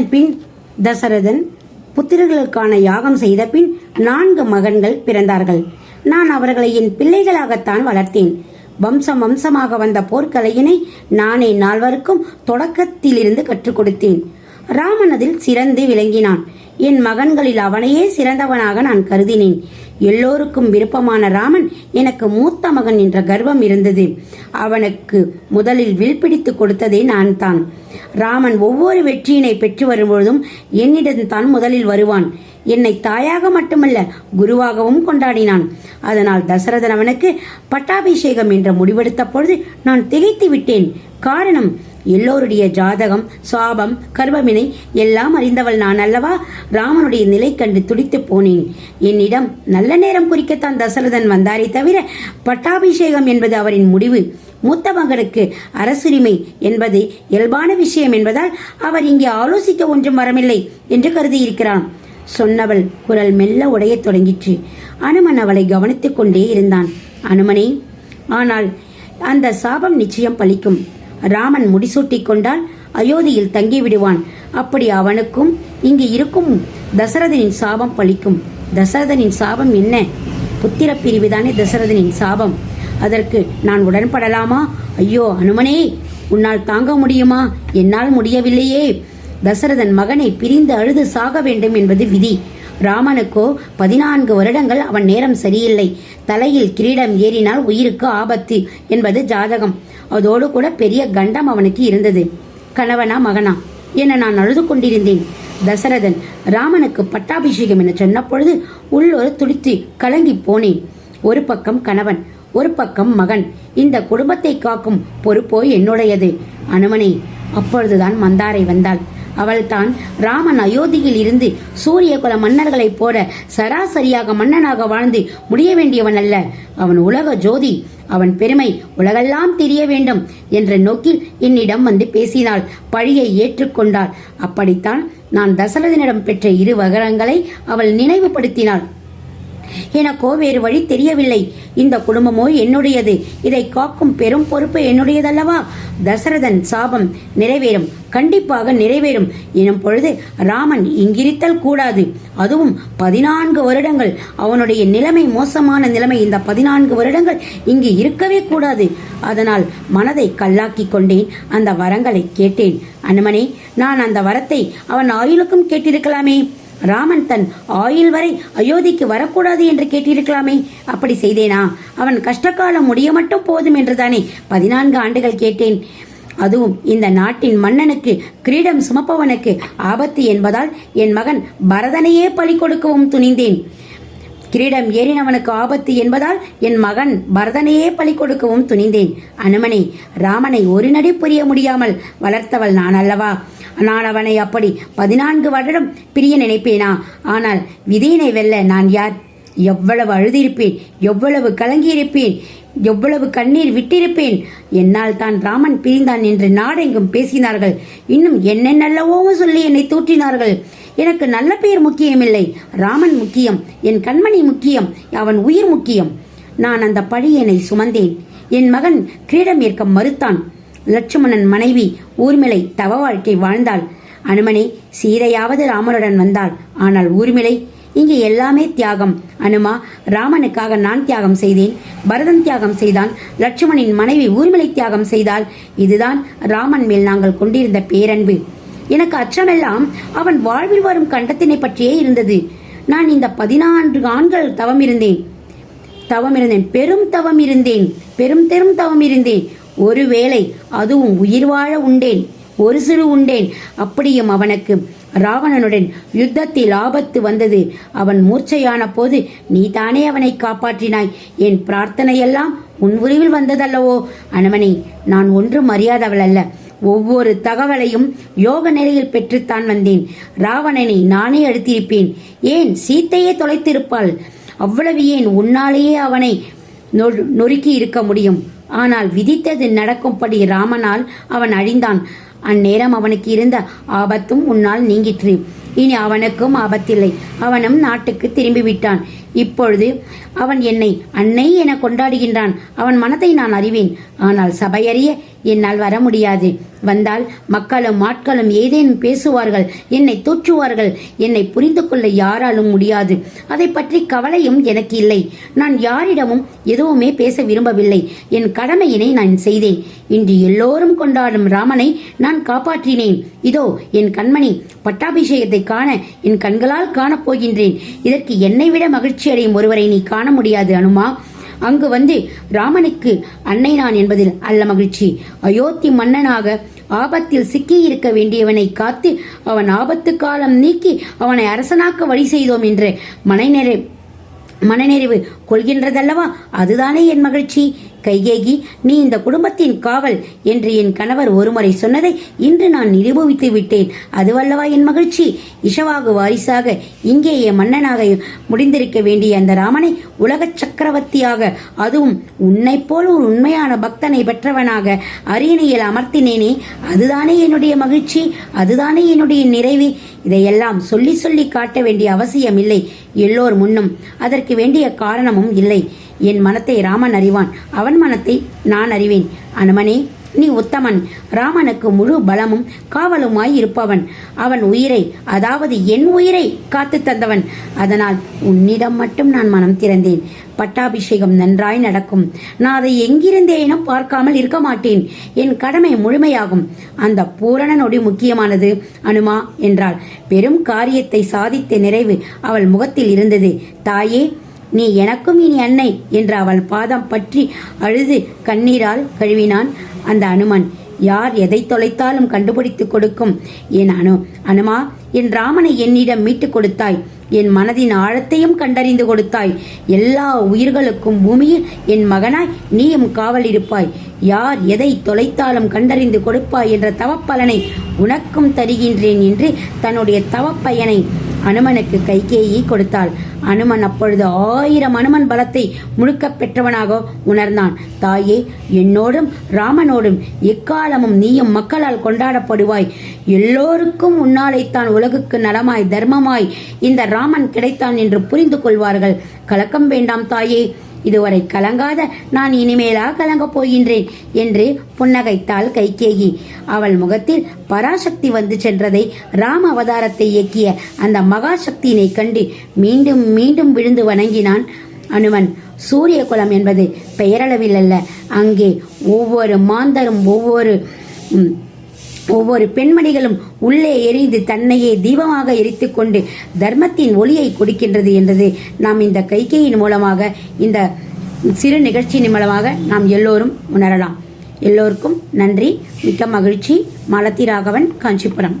அதன் பின் தசரதன் புத்திரர்களுக்கான யாகம் செய்த பின் நான்கு மகன்கள் பிறந்தார்கள். நான் அவர்களை என் பிள்ளைகளாகத்தான் வளர்த்தேன். வம்சம் வம்சமாக வந்த போர்க்கலையினை நானே நால்வருக்கும் தொடக்கத்திலிருந்து கற்றுக் கொடுத்தேன். ராமன் அதில் சிறந்து விளங்கினான். என் மகன்களில் அவனையே சிறந்தவனாக நான் கருதினேன். எல்லோருக்கும் விருப்பமான ராமன் எனக்கு மூத்த மகன் என்ற கர்வம் இருந்தது. அவனுக்கு முதலில் வில் பிடித்து கொடுத்ததே நான் தான். ராமன் ஒவ்வொரு வெற்றியினை பெற்று வரும்பொழுதும் என்னிடம் தான் முதலில் வருவான். என்னை தாயாக மட்டுமல்ல குருவாகவும் கொண்டாடினான். அதனால் தசரதன் அவனுக்கு பட்டாபிஷேகம் என்ற முடிவெடுத்த பொழுது நான் திகைத்து விட்டேன். காரணம் எல்லோருடைய ஜாதகம் சாபம் கர்வவினை எல்லாம் அறிந்தவள் நான் அல்லவா? ராமனுடைய நிலை கண்டு துடித்து போனேன். என்னிடம் நல்ல நேரம் குறிக்கத்தான் தசரதன் வந்தாரே தவிர பட்டாபிஷேகம் என்பது அவரின் முடிவு. மூத்த மகனுக்கு அரசுரிமை என்பது இயல்பான விஷயம் என்பதால் அவர் இங்கே ஆலோசிக்க ஒன்றும் வரமில்லை என்று கருதியிருக்கிறான். சொன்னவள் குரல் மெல்ல உடையத் தொடங்கிற்று. அனுமன் அவளை கவனித்துக் கொண்டே இருந்தான். அனுமனே ஆனால் அந்த சாபம் நிச்சயம் பலிக்கும். ராமன் முடிசூட்டிக் கொண்டால் அயோத்தியில் தங்கிவிடுவான். அப்படி அவனுக்கும் இங்கு இருக்கும் தசரதனின் சாபம் பலிக்கும். தசரதனின் சாபம் என்ன? புத்திர பிரிவுதானே தசரதனின் சாபம். அதற்கு நான் உடன்படலாமா? ஐயோ அனுமனே உன்னால் தாங்க முடியுமா? என்னால் முடியவில்லையே. தசரதன் மகனை பிரிந்து அழுது சாக வேண்டும் என்பது விதி. ராமனுக்கோ பதினான்கு வருடங்கள் அவன் நேரம் சரியில்லை. தலையில் கிரீடம் ஏறினால் உயிருக்கு ஆபத்து என்பது ஜாதகம். அதோடு கூட பெரிய கண்டம் அவனுக்கு இருந்தது. கணவனா மகனா? என நான் அழுது கொண்டிருந்தேன். தசரதன் ராமனுக்கு பட்டாபிஷேகம் என சொன்ன பொழுது உள்ளொரு துடித்து கலங்கி போனேன். ஒரு பக்கம் கணவன் ஒரு பக்கம் மகன். இந்த குடும்பத்தை காக்கும் பொறுப்போ என்னுடையது? அனுமனே அப்பொழுதுதான் மந்தாரை வந்தாள். அவள்தான் ராமன் அயோத்தியில் இருந்து சூரிய குல மன்னர்களைப் போல சராசரியாக மன்னனாக வாழ்ந்து முடிய வேண்டியவன் அல்ல. அவன் உலக ஜோதி அவன் பெருமை உலகெல்லாம் தெரிய வேண்டும் என்ற நோக்கில் என்னிடம் வந்து பேசினாள் பழியை ஏற்றுக்கொண்டாள். அப்படித்தான் நான் தசரதனிடம் பெற்ற இரு வகரங்களை அவள் நினைவுபடுத்தினாள். எனக்கோ வேறு வழி தெரியவில்லை. இந்த குடும்பமோ என்னுடையது. இதை காக்கும் பெரும் பொறுப்பு என்னுடையதல்லவா? தசரதன் சாபம் நிறைவேறும். கண்டிப்பாக நிறைவேறும். எனும் பொழுது ராமன் இங்கிருத்தல் கூடாது. அதுவும் பதினான்கு வருடங்கள். அவனுடைய நிலைமை மோசமான நிலைமை. இந்த பதினான்கு வருடங்கள் இங்கு இருக்கவே கூடாது. அதனால் மனதை கல்லாக்கி கொண்டேன். அந்த வரங்களை கேட்டேன். அனுமனே நான் அந்த வரத்தை அவன் ஆயுளுக்கும் கேட்டிருக்கலாமே. ராமன் தன் ஆயுள் வரை அயோத்திக்கு வரக்கூடாது என்று கேட்டிருக்கலாமே. அப்படி செய்தேனா? அவன் கஷ்டகாலம் முடிய மட்டும் போதும் என்றுதானே பதினான்கு ஆண்டுகள் கேட்டேன். அதுவும் இந்த நாட்டின் மன்னனுக்கு கிரீடம் சுமப்பவனுக்கு ஆபத்து என்பதால் என் மகன் பரதனையே பலி கொடுக்கவும் துணிந்தேன். கிரீடம் ஏறினவனுக்கு ஆபத்து என்பதால் என் மகன் பரதனையே பலி கொடுக்கவும் துணிந்தேன். அனுமனே ராமனை ஒரு நடி புரிய முடியாமல் வளர்த்தவள் நான் அல்லவா? நான் அவனை அப்படி பதினான்கு வருடம் பிரிய நினைப்பேனா? ஆனால் விதியினை வெல்ல நான் யார்? எவ்வளவு அழுதிருப்பேன் எவ்வளவு கலங்கியிருப்பேன் எவ்வளவு கண்ணீர் விட்டிருப்பேன். என்னால் தான் ராமன் பிரிந்தான் என்று நாடெங்கும் பேசினார்கள். இன்னும் என்னென்னல்லவோ சொல்லி என்னை தூற்றினார்கள். எனக்கு நல்ல பெயர் முக்கியமில்லை. ராமன் முக்கியம். என் கண்மணி முக்கியம். அவன் உயிர் முக்கியம். நான் அந்த பழியனை சுமந்தேன். என் மகன் கிரீடம் ஏற்க மறுத்தான். லட்சுமணன் மனைவி ஊர்மிளை தவ வாழ்க்கை வாழ்ந்தாள். அனுமனே சீதையாவது ராமனுடன் வந்தாள். ஆனால் ஊர்மிளை இங்கே எல்லாமே தியாகம். அனுமா ராமனுக்காக நான் தியாகம் செய்தேன். பரதன் தியாகம் செய்தான். லட்சுமணின் மனைவி ஊர்மிளை தியாகம் செய்தால் இதுதான் ராமன் மேல் நாங்கள் கொண்டிருந்த பேரன்பு. எனக்கு அச்சமெல்லாம் அவன் வாழ்வில் வரும் கண்டத்தினை பற்றியே இருந்தது. நான் இந்த பதினான்கு ஆண்கள் தவம் இருந்தேன் தவம் இருந்தேன் பெரும் தவம் இருந்தேன் பெரும் தெரும் தவம் இருந்தேன் ஒருவேளை அதுவும் உயிர் வாழ உண்டேன். ஒரு சிறு உண்டேன். அப்படியும் அவனுக்கு ராவணனுடன் யுத்தத்தில் ஆபத்து வந்தது. அவன் மூர்ச்சையான போது நீ தானே அவனை காப்பாற்றினாய். என் பிரார்த்தனையெல்லாம் உன் உருவில் வந்ததல்லவோ? அனுமனே நான் ஒன்றும் அறியாதவள் அல்ல. ஒவ்வொரு தகவலையும் யோக நிலையில் பெற்றுத்தான் வந்தேன். ராவணனை நானே அழுத்தியிருப்பேன். ஏன்? சீத்தையே தொலைத்திருப்பாள். அவ்வளவு ஏன்? உன்னாலேயே அவனை நொறுக்கி இருக்க முடியும். ஆனால் விதித்தது நடக்கும்படி ராமனால் அவன் அழிந்தான். அந்நேரம் அவனுக்கு இருந்த ஆபத்தும் உன்னால் நீங்கிற்று. இனி அவனுக்கும் ஆபத்தில்லை. அவனும் நாட்டுக்கு திரும்பி விட்டான் இப்பொழுது அவன் என்னை அன்னை என கொண்டாடுகின்றான். அவன் மனத்தை நான் அறிவேன். ஆனால் சபையறிய என்னால் வர முடியாது. வந்தால் மக்களும் ஆட்களும் ஏதேனும் பேசுவார்கள். என்னை தூற்றுவார்கள். என்னை புரிந்து கொள்ள யாராலும் முடியாது. அதை பற்றி கவலையும் எனக்கு இல்லை. நான் யாரிடமும் எதுவுமே பேச விரும்பவில்லை. என் கடமையினை நான் செய்தேன். இன்று எல்லோரும் கொண்டாடும் ராமனை நான் நான் காப்பாற்றினேன். இதோ என் கண்மணி பட்டாபிஷேகத்தை காண என் கண்களால் காணப் போகின்றேன் இதற்கு என்னை விட மகிழ்ச்சி அடையும் ஒருவரை நீ காண முடியாது அனுமா. அங்கு வந்து ராமனுக்கு அன்னை நான் என்பதில் அல்ல மகிழ்ச்சி. அயோத்தி மன்னனாக ஆபத்தில் சிக்கி இருக்க வேண்டியவனை காத்து அவன் ஆபத்து காலம் நீக்கி அவனை அரசனாக்க வழி செய்தோம் என்று மனைநிறை மனநிறைவு கொள்கின்றதல்லவா? அதுதானே என் மகிழ்ச்சி. கைகேகி நீ இந்த குடும்பத்தின் காவல் என்று என் கணவர் ஒருமுறை சொன்னதை இன்று நான் நிரூபித்து விட்டேன். அதுவல்லவா என் மகிழ்ச்சி. இஷவாகு வாரிசாக இங்கேயே மன்னனாக முடிந்திருக்க வேண்டிய அந்த ராமனை உலக சக்கரவர்த்தியாக அதுவும் உன்னைப் போல் ஒரு உண்மையான பக்தனை பெற்றவனாக அரியணையில் அமர்த்தினேனே. அதுதானே என்னுடைய மகிழ்ச்சி. அதுதானே என்னுடைய நிறைவு. இதையெல்லாம் சொல்லி சொல்லி காட்ட வேண்டிய அவசியம் இல்லை எல்லோர் முன்னும் அதற்கு வேண்டிய காரணமும் இல்லை. என் மனத்தை ராமன் அறிவான். அவன் மனத்தை நான் அறிவேன். அனுமனே நீ உத்தமன். ராமனுக்கு முழு பலமும் காவலுமாய் இருப்பவன். அவன் உயிரை அதாவது என் உயிரை காத்து தந்தவன். அதனால் உன்னிடம் மட்டும் நான் மனம் திறந்தேன். பட்டாபிஷேகம் நன்றாய் நடக்கும். நான் அதை எங்கிருந்தேனும் பார்க்காமல் இருக்க மாட்டேன். என் கடமை முழுமையாகும். அந்த பூரண நொடி முக்கியமானது அனுமா என்றாள். பெரும் காரியத்தை சாதித்த நிறைவு அவள் முகத்தில் இருந்தது. தாயே நீ எனக்கும் இனி அன்னை என்று அவள் பாதம் பற்றி அழுது கண்ணீரால் கழுவினான் அந்த அனுமன். யார் எதை தொலைத்தாலும் கண்டுபிடித்து கொடுக்கும். என் அனு அனுமா என் ராமனை என்னிடம் மீட்டுக் கொடுத்தாய். என் மனதின் ஆழத்தையும் கண்டறிந்து கொடுத்தாய். எல்லா உயிர்களுக்கும் பூமியில் என் மகனாய் நீயும் காவல் இருப்பாய். யார் எதை தொலைத்தாலும் கண்டறிந்து கொடுப்பாய் என்ற தவப்பலனை உனக்கும் தருகின்றேன் என்று தன்னுடைய தவப்பயனை அனுமனுக்கு கைகேயி கொடுத்தாள். அனுமன் அப்பொழுது ஆயிரம் அனுமன் பலத்தை முழுக்கப் பெற்றவனாக உணர்ந்தான். தாயே என்னோடும் ராமனோடும் எக்காலமும் நீயும் மக்களால் கொண்டாடப்படுவாய். எல்லோருக்கும் உன்னாலைத்தான் உலகுக்கு நலமாய் தர்மமாய் இந்த ராமன் கிடைத்தான் என்று புரிந்து கொள்வார்கள். கலக்கம் வேண்டாம் தாயே. இதுவரை கலங்காத நான் இனிமேலா கலங்கப் போகின்றேன் என்று புன்னகைத்தாள் கைகேயி அவள் முகத்தில் பராசக்தி வந்து சென்றதை ராம அவதாரத்தை இயக்கிய அந்த மகாசக்தியினை கண்டு மீண்டும் மீண்டும் விழுந்து வணங்கினான் அனுமன். சூரிய குலம் என்பது பெயரளவில் அல்ல அங்கே ஒவ்வொரு மாந்தரும் ஒவ்வொரு ஒவ்வொரு பெண்மணிகளும் உள்ளே எரிந்து தன்னையே தீபமாக எரித்துக்கொண்டு தர்மத்தின் ஒளியை கொடுக்கின்றது என்றது நாம் இந்த கைகையின் மூலமாக இந்த சிறு நிகழ்ச்சியின் மூலமாக நாம் எல்லோரும் உணரலாம். எல்லோருக்கும் நன்றி மிக்க மகிழ்ச்சி. மாலதி ராகவன் காஞ்சிபுரம்.